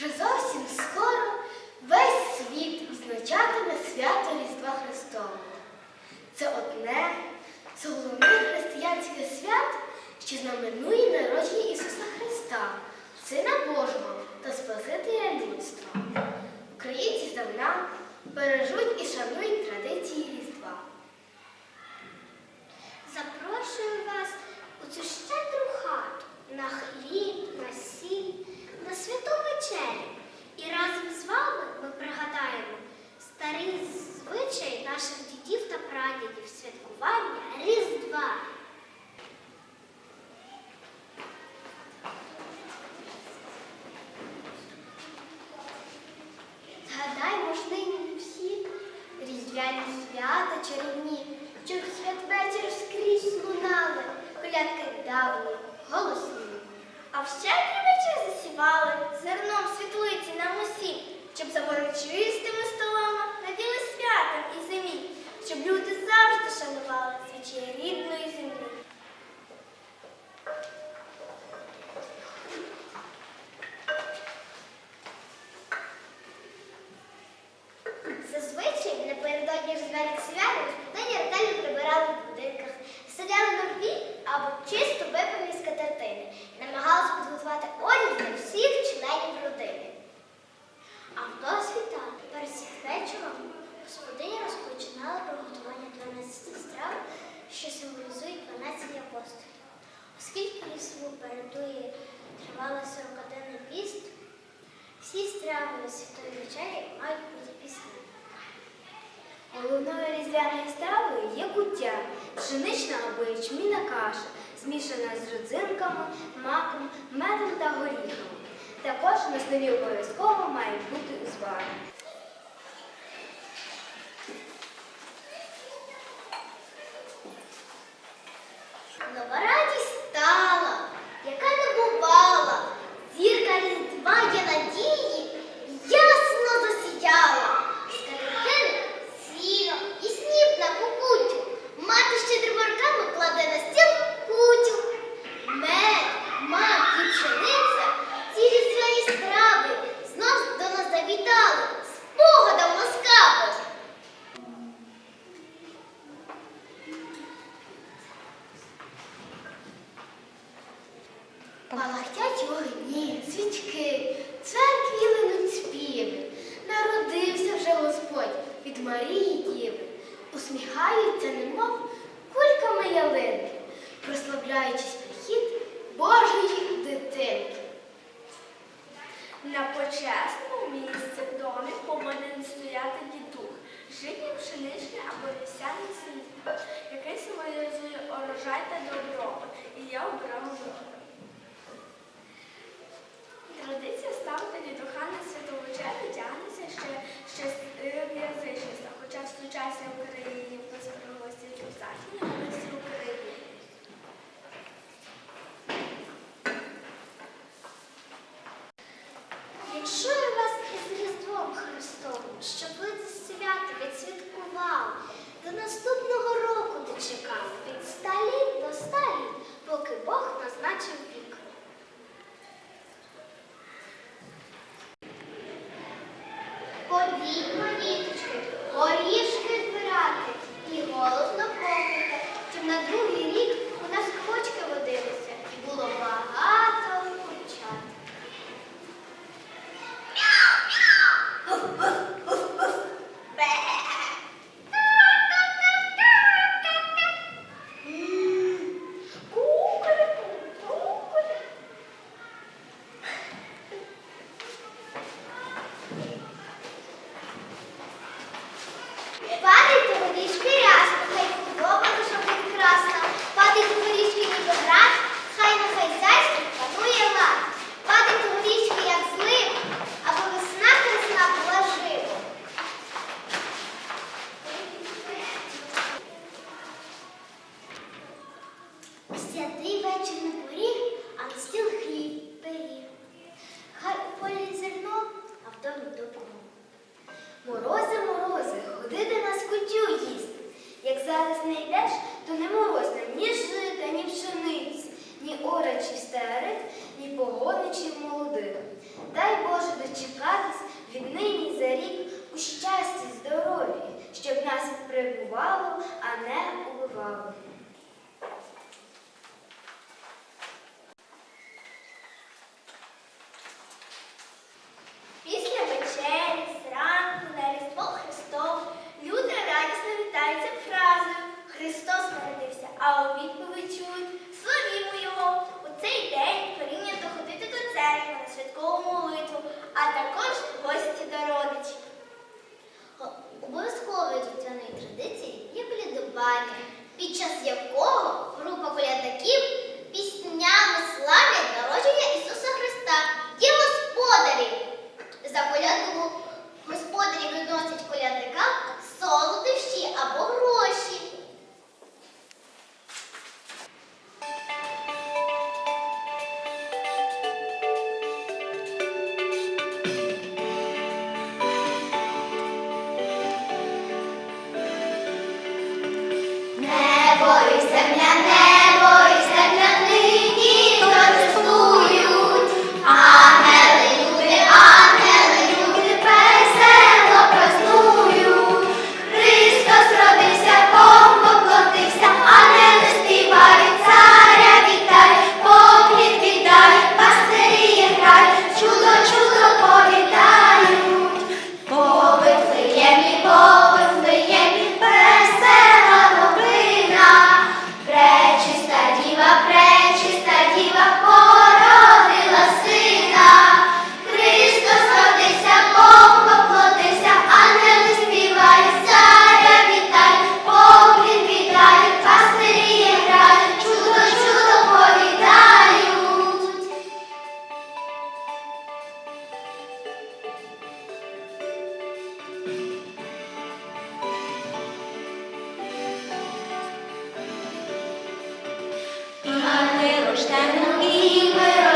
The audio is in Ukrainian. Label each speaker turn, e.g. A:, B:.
A: Przez А в щедрі смажена з родзинками, маком, медом та горіхом. Також на столі обов'язково мають бути
B: звари. щоб ви свято відсвяткував до наступного року дочекав від сталі до сталі, поки Бог назначив вік. Ходімо, діточки, горіш. І і ми рождемо.